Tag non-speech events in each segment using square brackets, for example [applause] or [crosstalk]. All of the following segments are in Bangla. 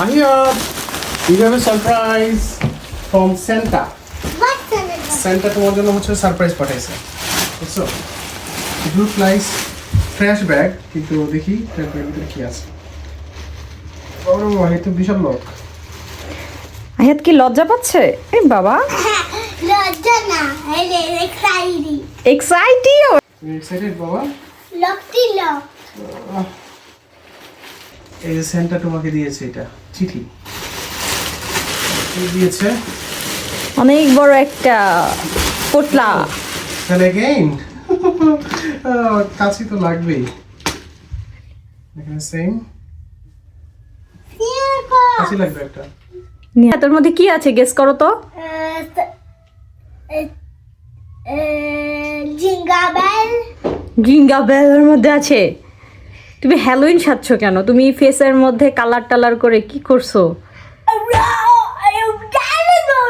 Ahiyat, you have a surprise from Santa. Santa তোমার জন্য হচ্ছে সারপ্রাইজ পাঠাইছে। বুঝছ? ইট লুক ট্র্যাশ ব্যাগ কিন্তু দেখি ট্র্যাশ ব্যাগের ভিতরে কি আছে। ও এই তো বিশাল লোক আহিয়াত কি লজ্জা পাচ্ছে? এ বাবা। [laughs] লজ্জা না এই এক্সাইটি এক্সাইটিং এক্সাইটেড বাবা? লকটি লক এই যে সেন্টা তোমাকে দিয়েছে এটা। চিঠি। দিয়েছে। অনেক বড় একটা পোটলা। তাহলে অ্যাগেইন কাছে তো লাগবেই। এখানে সেম কাছে লাগবে একটা। তোর মধ্যে কি আছে গেস করো তো? জিঙ্গা বেল জিঙ্গা বেলের মধ্যে আছে। তুমি হ্যালোইন সাজছ কেন? তুমি ফেসের মধ্যে কালার টালার করে কি করছ?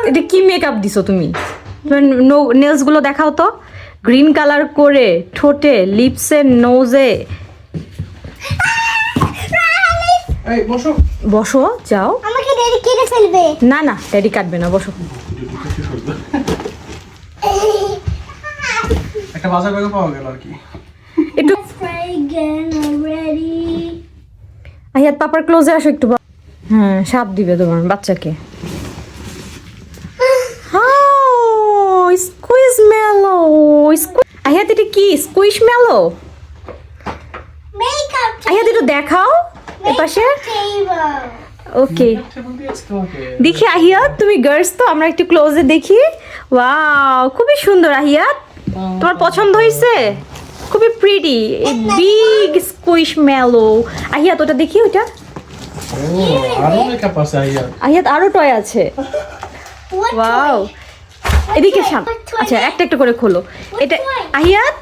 এটা কি মেকআপ দিছো তুমি? নেলসগুলো দেখাও তো। গ্রিন কালার করে ঠোঁটে লিপসে নোজে বসো। বসো যাও। আমাকে ডেডি কেটে ফেলবে। না না ড্যাডি কাটবে না বসো। একটা বাজার পাওয়া গেল আর কি। একটু. আহিয়াত পাপার ক্লোজে আসো একটু হ্যাঁ সাপ দিবে তোমার বাচ্চাকে। স্কুইজ মেলো আহিয়াত এটা কি? স্কুইশ মেলো Makeup আহিয়াত একটু দেখাও এ পাশে table. ওকে দেখি আহিয়াত তুমি গার্লস তো আমরা একটু ক্লোজে দেখি। ওয়াও খুবই সুন্দর আহিয়াত তোমার পছন্দ হয়েছে খুবই প্রিটি বিগ স্কুইশ মেলো আহিয়াত ওটা দেখি ওটা আহিয়াত। আরও টয় আছে। ওয়াও এদিকে? সাম আচ্ছা একটা একটা করে খোলো। এটা আহিয়াত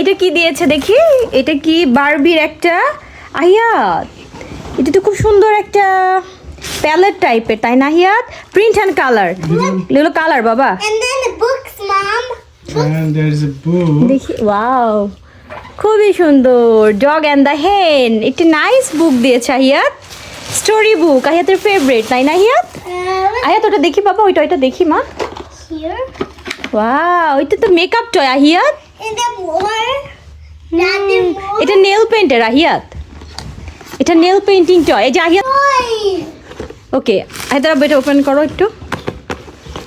এটা কি দিয়েছে দেখি? এটা কি বারবির একটা? আহিয়াত এটা তো খুব সুন্দর একটা প্যালেট টাইপের তাই না আহিয়াত? প্রিন্ট অ্যান্ড কালার এগুলো কালার বাবা। And then the books, Mom. and there a book. দেখি ওয়াও খুবই সুন্দর। ডগ অ্যান্ড দ্য হেন একটি নাইস বুক দিয়েছে আহিয়াত। স্টোরি বুক আহিয়াতের ফেভারিট তাই না আহিয়াত? Uh, আহিয়াত ওটা দেখি বাবা ওইটা ওইটা দেখি মা. ওয়াও ওইটা তো makeup toy Ahiyat. The more. এটা নেল পেন্টের আহিয়াত। এটা নেল পেন্টিং টয় এই যে আহিয়াত ওকে হায়দ্রাবাদ এটা ওপেন করো একটু।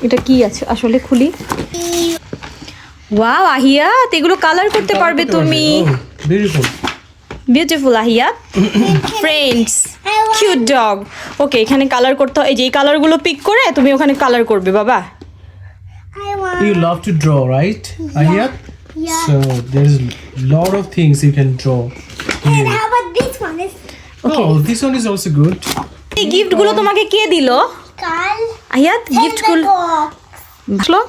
এটা কি আছে? আসলে খুলি। ওয়াও আহিয়াত এগুলো কালার করতে পারবে তুমি beautiful beautiful Ahiyat friends. Cute dog okay এখানে কালার করতে হয় এই যে এই কালারগুলো পিক করে তুমি ওখানে কালার করবে বাবা. You love to draw, right? Ayat? Yeah. So there's lot of things you can draw. Here. how about this one? Is Oh, this one is also good. এই গিফটগুলো তোমাকে কে দিলো Carl. আহিয়াত গিফটগুলো আসলো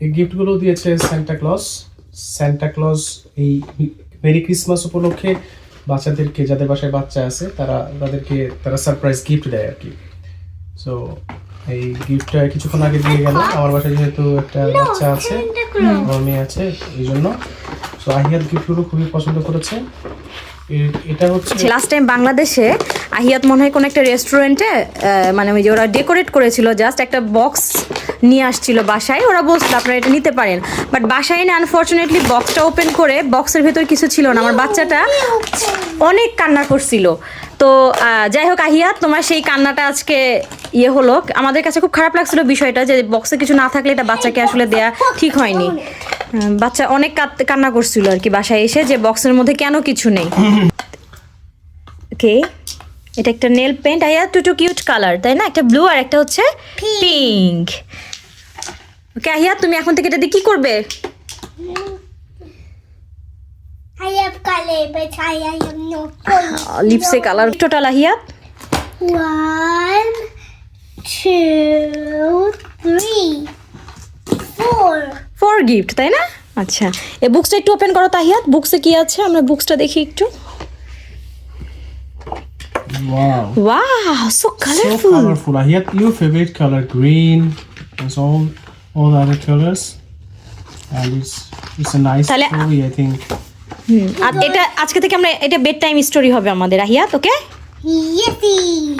এই গিফটগুলো দিয়েছে সান্টা ক্লজ সান্টা ক্লজ এই মেরি ক্রিসমাস উপলক্ষে বাচ্চাদেরকে যাদের বাসায় বাচ্চা আছে তারা তাদেরকে তারা সারপ্রাইজ গিফট দেয় আর কি সো এই গিফটটা কিছুক্ষণ আগে দিয়ে গেল। আমার বাসায় যেহেতু একটা বাচ্চা আছে আমার মেয়ে আছে এই জন্য। সো আহিয়াত গিফটগুলো খুবই পছন্দ করেছে। এটা হচ্ছে লাস্ট টাইম বাংলাদেশে আহিয়াত মনে হয় কোনো একটা রেস্টুরেন্টে মানে ওই যে ওরা ডেকোরেট করেছিল জাস্ট একটা বক্স নিয়ে আসছিল বাসায়। ওরা বলছিল আপনারা এটা নিতে পারেন। বাট বাসায় এনে আনফর্চুনেটলি বক্সটা ওপেন করে বক্সের ভেতর কিছু ছিল না। আমার বাচ্চাটা অনেক কান্না করছিল। তো যাই হোক আহিয়াত তোমার সেই কান্নাটা আজকে ইয়ে হলো। আমাদের কাছে খুব খারাপ লাগছিল বিষয়টা যে বক্সে কিছু না থাকলে এটা বাচ্চাকে আসলে দেয়া ঠিক হয়নি। বাচ্চা অনেক কাত- কান্না করছিল আর কি বাসায় এসে যে বক্সের মধ্যে কেন কিছু নেই। ওকে এটা একটা নেল পেন্ট আইয়া দুটো কিউট কালার তাই না? একটা ব্লু আর একটা হচ্ছে পিঙ্ক ওকে আহিয়া তুমি এখন থেকে এটা দিয়ে কি করবে. লিপসে colour total Ahiya? One, two, three, four. For gift তাই না? আচ্ছা এই বুকসটা একটু ওপেন করো তাহিয়াত বুকসে কি আছে? আমরা বুকসটা দেখি একটু। Wow. Wow, so colorful. So colorful. I had your favorite color, green. There's all all the other colors. And it's it's a nice তাহলে- story, I think. আর এটা আজকে থেকে আমরা এটা বেড টাইম স্টোরি হবে আমাদের আহিয়াত ওকে Yippee!